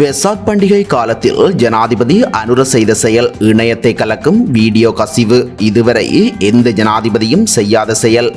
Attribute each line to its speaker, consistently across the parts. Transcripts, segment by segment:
Speaker 1: வெசாக் பண்டிகை காலத்தில் ஜனாதிபதி அனுர செய்த செயல் இணையத்தை கலக்கும் வீடியோ கசிவு. இதுவரை எந்த ஜனாதிபதியும் செய்யாத செயல்.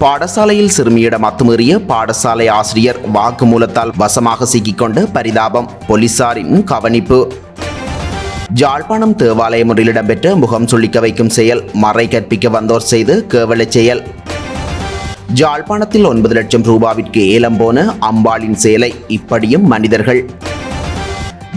Speaker 1: பாடசாலையில் சிறுமியிடம் அத்துமீறிய பாடசாலை ஆசிரியர் வாக்குமூலத்தால் வசமாக சிக்கிக்கொண்ட பரிதாபம் போலீசாரின் கவனிப்பு. ஜாழ்ப்பாணம் தேவாலயம் ஒன்றில் இடம்பெற்ற முகம் சுளிக்க வைக்கும் செயல் மறை கற்பிக்க வந்தோர் செய்து கேவலச் செயல். ஜாழ்ப்பாணத்தில் ஒன்பது லட்சம் ரூபாவிற்கு ஏலம் போன அம்பாளின் சேலை இப்படியும் மனிதர்கள்.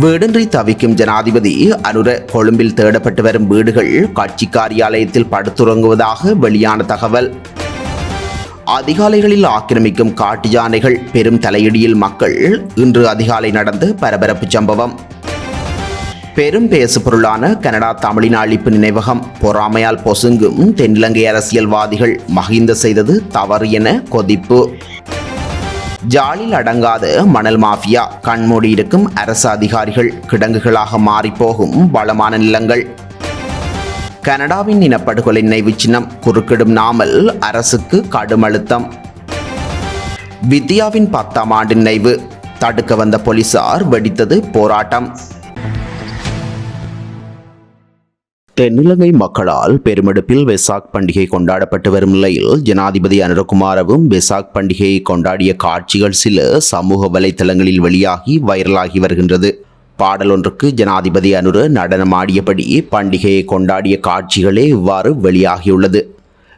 Speaker 1: வீடின்றி தவிக்கும் ஜனாதிபதி அனுர கொழும்பில் தேடப்பட்டு வரும் வீடுகள் கட்சி காரியாலயத்தில் படுத்துறங்குவதாக வெளியான தகவல். அதிகாலைகளில் ஆக்கிரமிக்கும் காட்டு யானைகள் பெரும் தலையிடியில் மக்கள் இன்று அதிகாலை நடந்த பரபரப்பு சம்பவம். பெரும் பேசு பொருளான கனடா தமிழின அழிப்பு நினைவகம். பொறாமையால் பொசுங்கும் தென்னிலங்கை அரசியல்வாதிகள் மகிந்த செய்தது தவறு என கொதிப்பு. ஜாலில் அடங்காத மணல் மாஃபியா கண்மூடி இருக்கும் அரசு அதிகாரிகள் கிடங்குகளாக மாறிப்போகும் வளமான நிலங்கள். கனடாவின் இனப்படுகொலை நினைவு சின்னம் குறுக்கிடும் நாமல் அரசுக்கு கடும் அழுத்தம். வித்யாவின் பத்தாம் ஆண்டு நினைவு தடுக்க வந்த போலீசார் வெடித்தது போராட்டம். தென்னிலங்கை மக்களால் பெருமெடுப்பில் வெசாக் பண்டிகை கொண்டாடப்பட்டு வரும் நிலையில் ஜனாதிபதி அனுரகுமாரவும் வெசாக் பண்டிகையை கொண்டாடிய காட்சிகள் சில சமூக வலைத்தளங்களில் வெளியாகி வைரலாகி வருகின்றது. பாடல் ஒன்றுக்கு ஜனாதிபதி அனுர நடனமாடியபடி பண்டிகையை கொண்டாடிய காட்சிகளே இவ்வாறு வெளியாகியுள்ளது.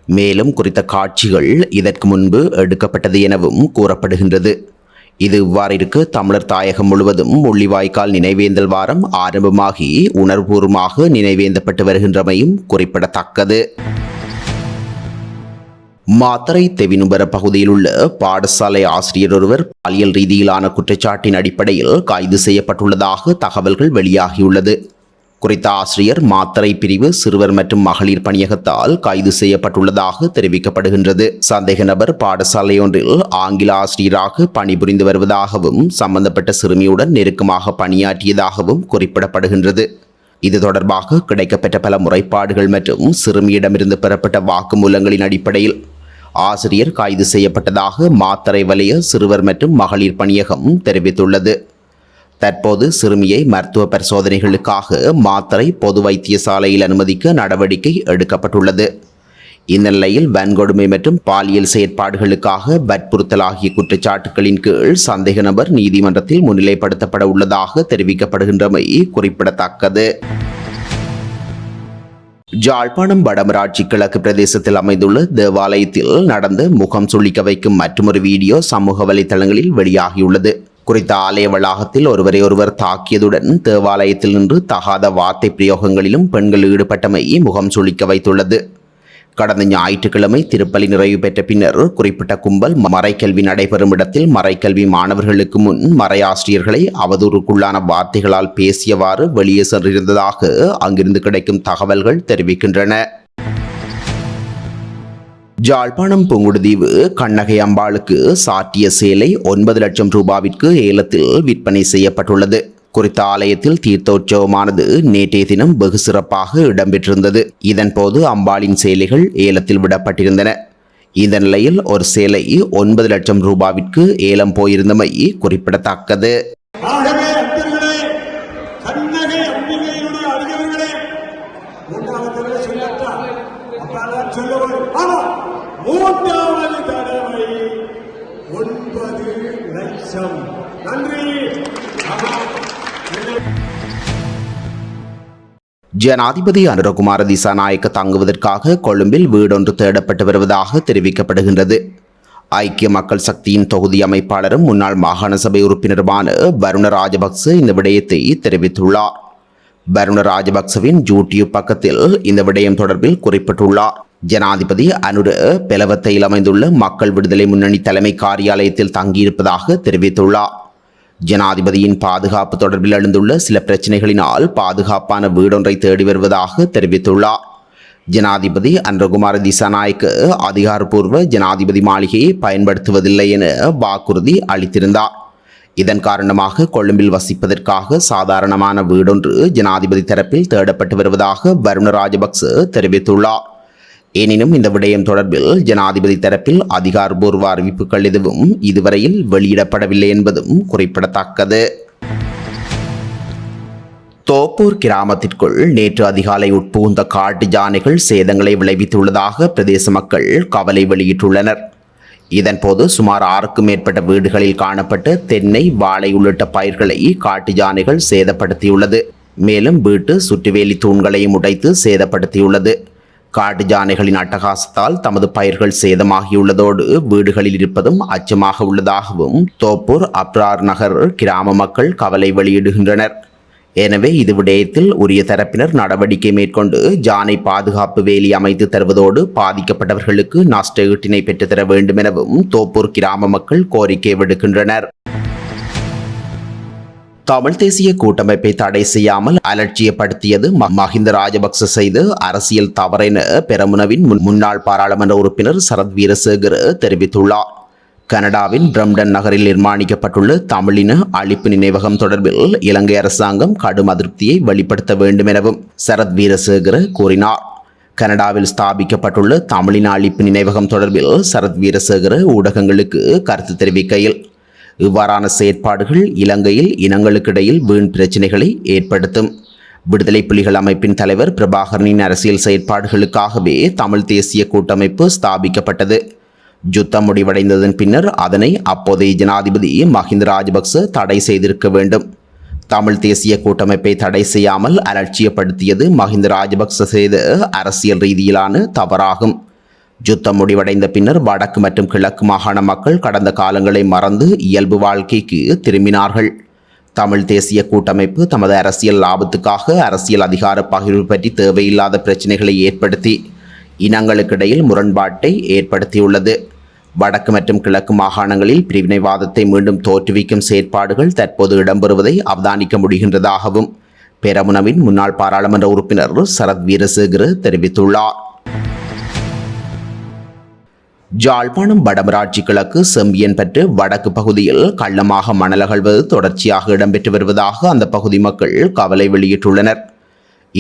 Speaker 1: மேலும் குறித்த காட்சிகள் இதற்கு முன்பு எடுக்கப்பட்டது எனவும் கூறப்படுகின்றது. இது இவ்வாறு தமிழர் தாயகம் முழுவதும் முள்ளிவாய்க்கால் நினைவேந்தல் வாரம் ஆரம்பமாகி உணர்வுபூர்வமாக நினைவேந்தப்பட்டு வருகின்றமையும் குறிப்பிடத்தக்கது. மாத்தரை தெவினுபர பகுதியில் உள்ள பாடசாலை ஆசிரியர் ஒருவர் பாலியல் ரீதியிலான குற்றச்சாட்டின் அடிப்படையில் கைது செய்யப்பட்டுள்ளதாக தகவல்கள் வெளியாகியுள்ளது. குறித்த ஆசிரியர் மாத்தரை பிரிவு சிறுவர் மற்றும் மகளிர் பணியகத்தால் கைது செய்யப்பட்டுள்ளதாக தெரிவிக்கப்படுகின்றது. சந்தேக நபர் பாடசாலை ஒன்றில் ஆங்கில ஆசிரியராக பணிபுரிந்து வருவதாகவும் சம்பந்தப்பட்ட சிறுமியுடன் நெருக்கமாக பணியாற்றியதாகவும் குறிப்பிடப்படுகின்றது. இது தொடர்பாக கிடைக்கப்பெற்ற பல முறைப்பாடுகள் மற்றும் சிறுமியிடமிருந்து பெறப்பட்ட வாக்குமூலங்களின் அடிப்படையில் ஆசிரியர் கைது செய்யப்பட்டதாக மாத்தரை வலய சிறுவர் மற்றும் மகளிர் பணியகம் தெரிவித்துள்ளது. தற்போது சிறுமியை மருத்துவ பரிசோதனைகளுக்காக மாத்தரை பொது வைத்தியசாலையில் அனுமதிக்க நடவடிக்கை எடுக்கப்பட்டுள்ளது. இந்நிலையில் வன்கொடுமை மற்றும் பாலியல் செயற்பாடுகளுக்காக வற்புறுத்தல் ஆகிய குற்றச்சாட்டுகளின் கீழ் சந்தேக நபர் நீதிமன்றத்தில் முன்னிலைப்படுத்தப்பட உள்ளதாக தெரிவிக்கப்படுகின்றமை குறிப்பிடத்தக்கது. ஜாழ்ப்பாணம் வடமராட்சி கிழக்கு பிரதேசத்தில் அமைந்துள்ள தேவாலயத்தில் நடந்து முகம் சுளிக்க வைக்கும் மற்றொரு வீடியோ சமூக வலைதளங்களில் வெளியாகியுள்ளது. குறித்த ஆலய வளாகத்தில் ஒருவரை ஒருவர் தாக்கியதுடன் தேவாலயத்தில் நின்று தகாத வார்த்தை பிரயோகங்களிலும் பெண்கள் ஈடுபட்டமை முகம் சுளிக்க வைத்துள்ளது. கடந்த ஞாயிற்றுக்கிழமை திருப்பலி நிறைவு பெற்ற பின்னர் குறிப்பிட்ட கும்பல் மறைக்கல்வி நடைபெறும் இடத்தில் மறைக்கல்வி மாணவர்களுக்கு முன் மறையாசிரியர்களை அவதூறுக்குள்ளான வார்த்தைகளால் பேசியவாறு வெளியே சென்றிருந்ததாக அங்கிருந்து கிடைக்கும் தகவல்கள் தெரிவிக்கின்றன. ஜாழ்ப்பாணம் புங்குடுதீவு கண்ணகை அம்பாளுக்கு சாட்டிய சேலை ஒன்பது லட்சம் ரூபாவிற்கு ஏலத்தில் விற்பனை செய்யப்பட்டுள்ளது. குறித்த ஆலயத்தில் தீர்த்தோற்சவமானது நேற்றைய தினம் வெகு சிறப்பாக இடம்பெற்றிருந்தது. இதன்போது அம்பாளின் சேலைகள் ஏலத்தில் விடப்பட்டிருந்தன. இந்த நிலையில் ஒரு சேலை ஒன்பது லட்சம் ரூபாவிற்கு ஏலம் போயிருந்தமை குறிப்பிடத்தக்கது.
Speaker 2: கண்ணகை மூன்றாவது ஆனா மூன்றாவது தடவை ஒன்பது லட்சம். நன்றி.
Speaker 1: ஜனாதிபதி அனுரகுமார திசாநாயக்க தங்குவதற்காக கொழும்பில் வீடொன்று தேடப்பட்டு வருவதாக தெரிவிக்கப்படுகின்றது. ஐக்கிய மக்கள் சக்தியின் தொகுதி அமைப்பாளரும் முன்னாள் மாகாண சபை உறுப்பினருமான வருண ராஜபக்ச இந்த விடயத்தை தெரிவித்துள்ளார். வருண ராஜபக்சவின் யூடியூப் பக்கத்தில் இந்த விடயம் தொடர்பில் குறிப்பிட்டுள்ளார். ஜனாதிபதி அனுர பெலவத்தையில் அமைந்துள்ள மக்கள் விடுதலை முன்னணி தலைமை காரியாலயத்தில் தங்கியிருப்பதாக தெரிவித்துள்ளார். ஜனாதிபதியின் பாதுகாப்பு தொடர்பில் எழுந்துள்ள சில பிரச்சனைகளினால் பாதுகாப்பான வீடொன்றை தேடி வருவதாக தெரிவித்துள்ளார். ஜனாதிபதி அன்றகுமார திசாநாயக்க அதிகாரப்பூர்வ ஜனாதிபதி மாளிகையை பயன்படுத்துவதில்லை என வாக்குறுதி அளித்திருந்தார். இதன் காரணமாக கொழும்பில் வசிப்பதற்காக சாதாரணமான வீடொன்று ஜனாதிபதி தரப்பில் தேடப்பட்டு வருவதாக வருண ராஜபக்ச தெரிவித்துள்ளார். எனினும் இந்த விடயம் தொடர்பில் ஜனாதிபதி தரப்பில் அதிகாரபூர்வ அறிவிப்புகள் எதுவும் இதுவரையில் வெளியிடப்படவில்லை என்பதும் குறிப்பிடத்தக்கது. தோப்பூர் கிராமத்திற்குள் நேற்று அதிகாலை உட்புகுந்த காட்டு யானைகள் சேதங்களை விளைவித்துள்ளதாக பிரதேச மக்கள் கவலை வெளியிட்டுள்ளனர். இதன்போது சுமார் ஆறுக்கும் மேற்பட்ட வீடுகளில் காணப்பட்ட தென்னை வாழை உள்ளிட்ட பயிர்களை காட்டு யானைகள் சேதப்படுத்தியுள்ளது. மேலும் வீட்டு சுற்றுவேலி தூண்களையும் உடைத்து சேதப்படுத்தியுள்ளது. காட்டு யானைகளின் அட்டகாசத்தால் தமது பயிர்கள் சேதமாகியுள்ளதோடு வீடுகளில் இருப்பதும் அச்சமாக உள்ளதாகவும் தோப்பூர் அப்ரார் நகர் கிராம மக்கள் கவலை வெளியிடுகின்றனர். எனவே இது விடயத்தில் உரிய தரப்பினர் நடவடிக்கை மேற்கொண்டு ஜானை பாதுகாப்பு வேலி அமைத்து தருவதோடு பாதிக்கப்பட்டவர்களுக்கு நஷ்ட ஈட்டினை பெற்றுத்தர வேண்டும் எனவும் தோப்பூர் கிராம மக்கள் கோரிக்கை விடுக்கின்றனர். தமிழ் தேசிய கூட்டமைப்பை தடை செய்யாமல் அலட்சியப்படுத்தியது ம- மஹிந்த ராஜபக்ச செய்து அரசியல் தவறென பெரமுனவின் முன்- முன்னாள் பாராளுமன்ற உறுப்பினர் சரத் வீரசேகர் தெரிவித்துள்ளார். கனடாவின் பிரம்டன் நகரில் நிர்மாணிக்கப்பட்டுள்ள தமிழின அழிப்பு நினைவகம் தொடர்பில் இலங்கை அரசாங்கம் கடும் அதிருப்தியை வெளிப்படுத்த வேண்டும் எனவும் சரத் வீரசேகர கூறினார். கனடாவில் ஸ்தாபிக்கப்பட்டுள்ள தமிழின அழிப்பு நினைவகம் தொடர்பில் சரத் வீரசேகர ஊடகங்களுக்கு கருத்து தெரிவிக்கையில் இவ்வாறான செயற்பாடுகள் இலங்கையில் இனங்களுக்கிடையில் வீண் பிரச்சினைகளை ஏற்படுத்தும். விடுதலை புலிகள் அமைப்பின் தலைவர் பிரபாகரனின் அரசியல் செயற்பாடுகளுக்காகவே தமிழ் தேசிய கூட்டமைப்பு ஸ்தாபிக்கப்பட்டது. யுத்தம் முடிவடைந்ததன் பின்னர் அதனை அப்போதைய ஜனாதிபதி மஹிந்த ராஜபக்ச தடை செய்திருக்க வேண்டும். தமிழ் தேசிய கூட்டமைப்பை தடை செய்யாமல் அலட்சியப்படுத்தியது மஹிந்த ராஜபக்ச செய்த அரசியல் ரீதியிலான தவறாகும். யுத்தம் முடிவடைந்த பின்னர் வடக்கு மற்றும் கிழக்கு மாகாண மக்கள் கடந்த காலங்களை மறந்து இயல்பு வாழ்க்கைக்கு திரும்பினார்கள். தமிழ் தேசிய கூட்டமைப்பு தமது அரசியல் லாபத்துக்காக அரசியல் அதிகார பகிர்வு பற்றி தேவையில்லாத பிரச்சினைகளை ஏற்படுத்தி இனங்களுக்கிடையில் முரண்பாட்டை ஏற்படுத்தியுள்ளது. வடக்கு மற்றும் கிழக்கு மாகாணங்களில் பிரிவினைவாதத்தை மீண்டும் தோற்றுவிக்கும் செயற்பாடுகள் தற்போது இடம்பெறுவதை அவதானிக்க முடிகின்றதாகவும் பெரமுனவின் முன்னாள் பாராளுமன்ற உறுப்பினர் சரத் வீரசேகர தெரிவித்துள்ளார். ஜாழ்ப்பாணம் வடமராட்சி கிழக்கு செம்பியன் பற்று வடக்கு பகுதியில் கள்ளமாக மணலகழ்வது தொடர்ச்சியாக இடம்பெற்று வருவதாக அந்த பகுதி மக்கள் கவலை வெளியிட்டுள்ளனர்.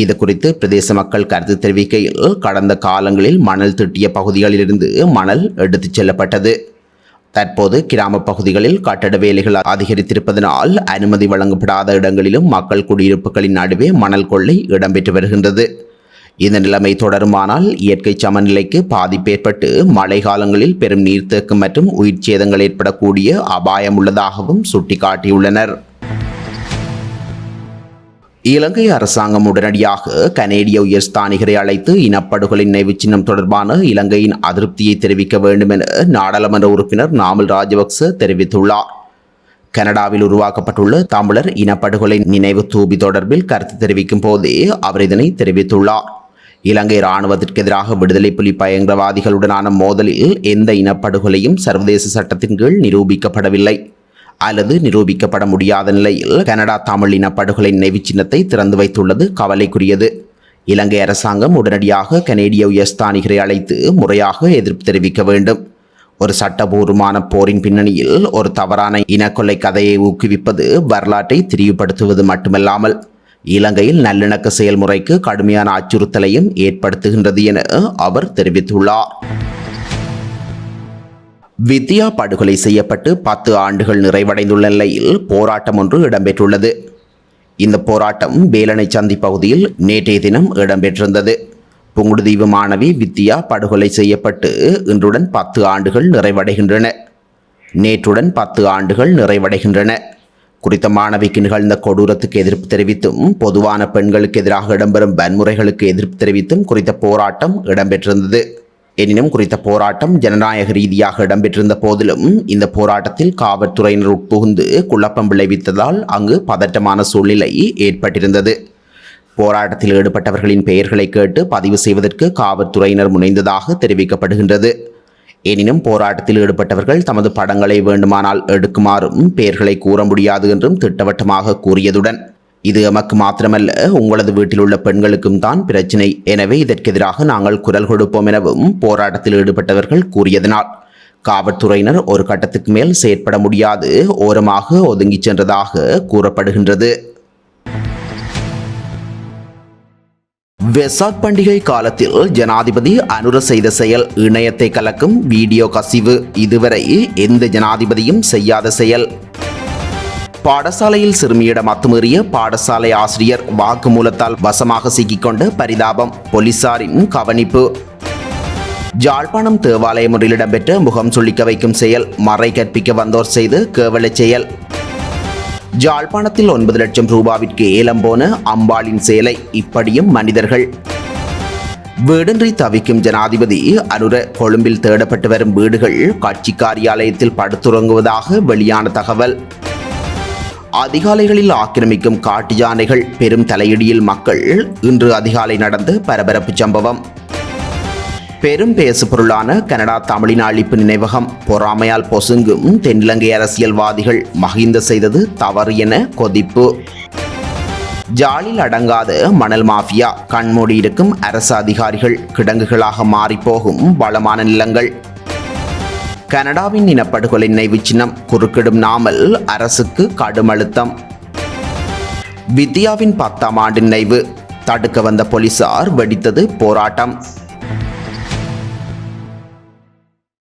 Speaker 1: இது குறித்து பிரதேச மக்கள் கருத்து தெரிவிக்கையில் கடந்த காலங்களில் மணல் திட்டிய பகுதிகளிலிருந்து மணல் எடுத்துச் செல்லப்பட்டது. தற்போது கிராம பகுதிகளில் கட்டட வேலைகள் அதிகரித்திருப்பதனால் அனுமதி வழங்கப்படாத இடங்களிலும் மக்கள் குடியிருப்புகளின் நடுவே மணல் கொள்ளை இடம்பெற்று வருகின்றது. இந்த நிலைமை தொடருமானால் இயற்கை சமநிலைக்கு பாதிப்பு ஏற்பட்டு மழை காலங்களில் பெரும் நீர்த்தேக்கம் மற்றும் உயிர் சேதங்கள் ஏற்படக்கூடிய அபாயம் உள்ளதாகவும் சுட்டிக்காட்டியுள்ளனர். இலங்கை அரசாங்கம் உடனடியாக கனேடிய உயர்ஸ்தானிகரை அழைத்து இனப்படுகொலை நினைவுச் சின்னம் தொடர்பான இலங்கையின் அதிருப்தியை தெரிவிக்க வேண்டும் என நாடாளுமன்ற உறுப்பினர் நாமல் ராஜபக்ச தெரிவித்துள்ளார். கனடாவில் உருவாக்கப்பட்டுள்ள தமிழர் இனப்படுகொலை நினைவு தூபி தொடர்பில் கருத்து தெரிவிக்கும் போதே அவர் இதனை தெரிவித்துள்ளார். இலங்கை இராணுவத்திற்கு எதிராக விடுதலை புலி பயங்கரவாதிகளுடனான மோதலில் எந்த இனப்படுகொலையும் சர்வதேச சட்டத்தின் கீழ் நிரூபிக்கப்படவில்லை. அல்லது நிரூபிக்கப்பட முடியாத நிலையில் கனடா தமிழின படுகொலை நினைவுச் சின்னத்தை திறந்து வைத்துள்ளது கவலைக்குரியது. இலங்கை அரசாங்கம் உடனடியாக கனேடிய உயர்ஸ்தானிகரை அழைத்து முறையாக எதிர்ப்பு தெரிவிக்க வேண்டும். ஒரு சட்டபூர்வமான போரின் பின்னணியில் ஒரு தவறான இனக்கொலை கதையை ஊக்குவிப்பது வரலாற்றை திரிவுபடுத்துவது மட்டுமல்லாமல் இலங்கையில் நல்லிணக்க செயல்முறைக்கு கடுமையான அச்சுறுத்தலையும் ஏற்படுத்துகின்றது என அவர் தெரிவித்துள்ளார். வித்யா படுகொலை செய்யப்பட்டு பத்து ஆண்டுகள் நிறைவடைந்துள்ள நிலையில் போராட்டம் ஒன்று இடம்பெற்றுள்ளது. இந்த போராட்டம் வேலனை சந்தி பகுதியில் நேற்றைய தினம் இடம்பெற்றிருந்தது. புங்குடுதீவு மாணவி வித்யா படுகொலை செய்யப்பட்டு இன்றுடன் பத்து ஆண்டுகள் நிறைவடைகின்றன. நேற்றுடன் பத்து ஆண்டுகள் நிறைவடைகின்றன. குறித்த மாணவிக்கு நிகழ்ந்த கொடூரத்துக்கு எதிர்ப்பு தெரிவித்தும் பொதுவான பெண்களுக்கு எதிராக இடம்பெறும் வன்முறைகளுக்கு எதிர்ப்பு தெரிவித்தும் குறித்த போராட்டம் இடம்பெற்றிருந்தது. எனினும் குறித்த போராட்டம் ஜனநாயக ரீதியாக இடம்பெற்றிருந்த போதிலும் இந்த போராட்டத்தில் காவல்துறையினர் உட்புகுந்து குழப்பம் விளைவித்ததால் அங்கு பதட்டமான சூழ்நிலை ஏற்பட்டிருந்தது. போராட்டத்தில் ஈடுபட்டவர்களின் பெயர்களை கேட்டு பதிவு செய்வதற்கு காவல்துறையினர் முனைந்ததாக தெரிவிக்கப்படுகின்றது. எனினும் போராட்டத்தில் ஈடுபட்டவர்கள் தமது படங்களை வேண்டுமானால் எடுக்குமாறும் பெயர்களை கூற முடியாது என்றும் திட்டவட்டமாக கூறியதுடன் இது எமக்கு மாத்திரமல்ல உங்களது வீட்டில் உள்ள பெண்களுக்கும் தான் பிரச்சினை. எனவே இதற்கெதிராக நாங்கள் குரல் கொடுப்போம் எனவும் போராட்டத்தில் ஈடுபட்டவர்கள் கூறியதனால். காவல்துறையினர் ஒரு கட்டத்துக்கு மேல் செயற்பட முடியாது ஓரமாக ஒதுங்கிச் சென்றதாக கூறப்படுகின்றது. வெசாக் பண்டிகை காலத்தில் ஜனாதிபதி அனுர செய்த செயல் இணையத்தை கலக்கும் வீடியோ கசிவு. இதுவரை எந்த ஜனாதிபதியும் செய்யாத செயல். பாடசாலையில் சிறுமியிடம் அத்துமீறிய பாடசாலை ஆசிரியர் வாக்குமூலத்தால் வசமாக சிக்கிக்கொண்ட பரிதாபம் போலீசாரின் கவனிப்பு. ஜாழ்ப்பாணம் தேவாலயம் ஒன்றில் இடம்பெற்ற முகம் சுளிக்க வைக்கும் செயல் மறை கற்பிக்க வந்தோர் செய்து கேவலச் செயல். ஜாழ்ப்பாணத்தில் ஒன்பது லட்சம் ரூபாவிற்கு ஏலம் போன அம்பாளின் சேலை இப்படியும் மனிதர்கள். வீடின்றி தவிக்கும் ஜனாதிபதி அனுர கொழும்பில் தேடப்பட்டு வரும் வீடுகள் கட்சி காரியாலயத்தில் படுத்துறங்குவதாக வெளியான தகவல். அதிகாலைகளில் ஆக்கிரமிக்கும் காட்டு யானைகள் பெரும் தலையிடியில் மக்கள் இன்று அதிகாலை நடந்த பரபரப்பு சம்பவம். பெரும் பேசுபொருளான கனடா தமிழின அழிப்பு நினைவகம் பொறாமையால் பொசுங்கும் தென்னிலங்கை அரசியல்வாதிகள் மகிந்த செய்தது தவறு என கொதிப்பு. ஜாலில் அடங்காத மணல் மாஃபியா கண்மூடி இருக்கும் அரசு அதிகாரிகள் கிடங்குகளாக மாறிப்போகும் வளமான நிலங்கள். கனடாவின் இனப்படுகொலை நினைவு சின்னம் குறுக்கிடும் நாமல் அரசுக்கு கடும் அழுத்தம். வித்யாவின் பத்தாம் ஆண்டு நினைவு. தடுக்க வந்த போலீசார் வெடித்தது போராட்டம்.